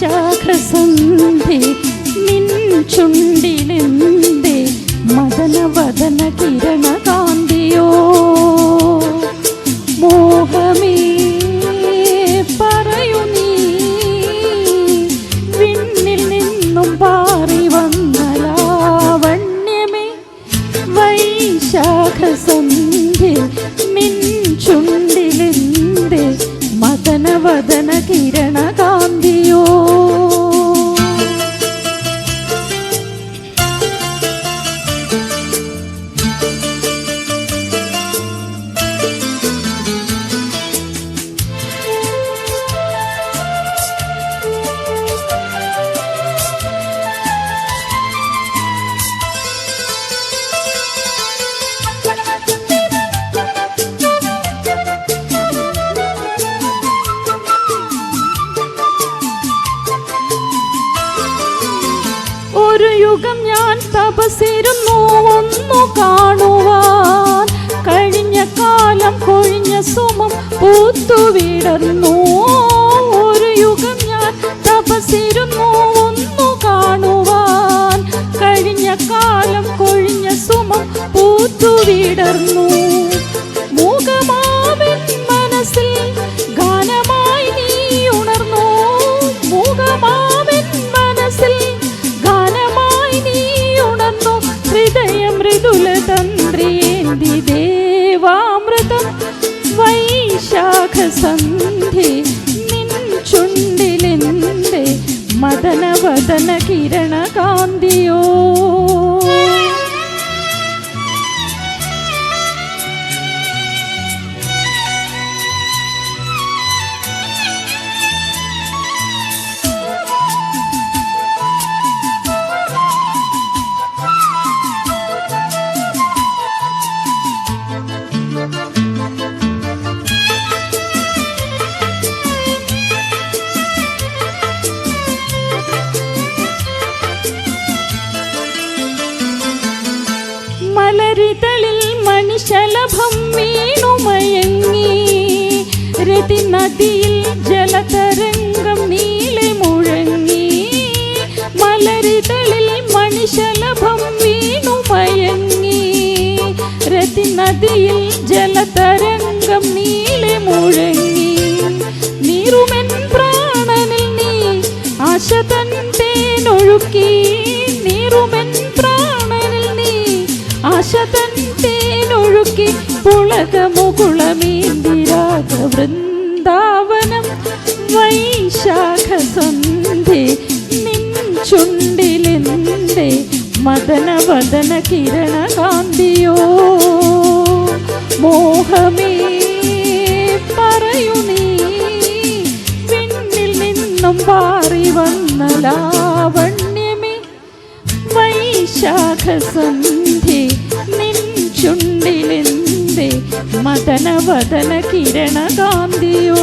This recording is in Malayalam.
ശാഖസന്ധിക്ക യുഗം ഞാൻ തപസിരുന്നു ഒന്നു കാണുവാൻ. കഴിഞ്ഞ കാലം കൊഴിഞ്ഞ സുമം പൂത്തു വിടർന്നു ഒരു യുഗം ഞാൻ തപസിരുന്നു ഒന്നു കാണുവാൻ. കഴിഞ്ഞ കാലം കൊഴിഞ്ഞ സുമം പൂത്തുവിടർന്നു. മൂകമാവിൻ മദനവദന കിരണകാന്തിയോ മലരിതളിൽ മണിശലഭം വീണുമയങ്ങി രതി നദിയിൽ ജലതരംഗം നീളെ മുഴങ്ങി. മലരിതളിൽ മണിശലഭം വീണുമയങ്ങി രതി നദിയിൽ ജലതരംഗം നീളെ മുഴങ്ങി. നീറുമെൻ പ്രാണനിൽ നീ ആശ തൻ തേനൊഴുക്കി. തേനൊഴുക്കി പുളകമുകുളമീന്തിരാഗ വൃന്ദാവനം വൈശാഖ സന്ധി നിൻ ചുണ്ടിലെന്തേ മദനവദന കിരണകാന്തിയോ? മോഹമേ പറയൂ നീ വിണ്ണിൽ നിന്നും പാറി വന്ന ലാവണ്യമേ. വൈശാഖ സന്ധ്യ നിൻ ചുണ്ടിലെന്തേ മദനവദന കിരണകാന്തിയോ